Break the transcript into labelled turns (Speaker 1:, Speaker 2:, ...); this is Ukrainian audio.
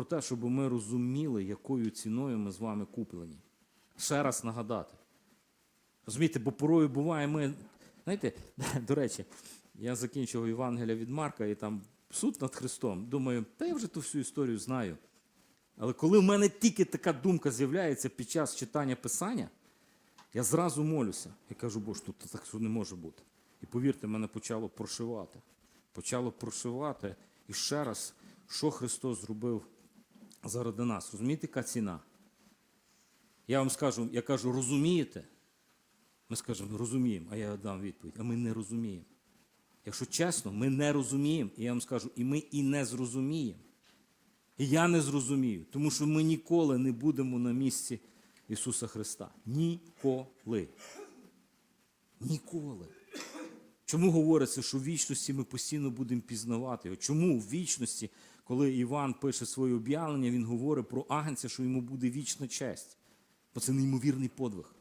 Speaker 1: про те, щоб ми розуміли, якою ціною ми з вами куплені. Ще раз нагадати. Розумієте, бо порою буває, ми. Знаєте, до речі, я закінчив Євангелія від Марка і там суд над Христом. Думаю, та я вже ту всю історію знаю. Але коли в мене тільки така думка з'являється під час читання Писання, я зразу молюся і кажу, Боже, тут так не може бути. І повірте, мене почало прошивати. Почало прошивати. І ще раз, що Христос зробив заради нас. Розумієте, яка ціна? Я вам скажу, я кажу, розумієте? Ми скажемо, розуміємо, а я дам відповідь, а ми не розуміємо. Якщо чесно, ми не розуміємо, і я вам скажу, і ми і не зрозуміємо. І я не зрозумію, тому що ми ніколи не будемо на місці Ісуса Христа. Ніколи. Ніколи. Чому говориться, що в вічності ми постійно будемо пізнавати його? Чому в вічності, коли Іван пише своє об'явлення, він говорить про агнця, що йому буде вічна честь? Бо це неймовірний подвиг.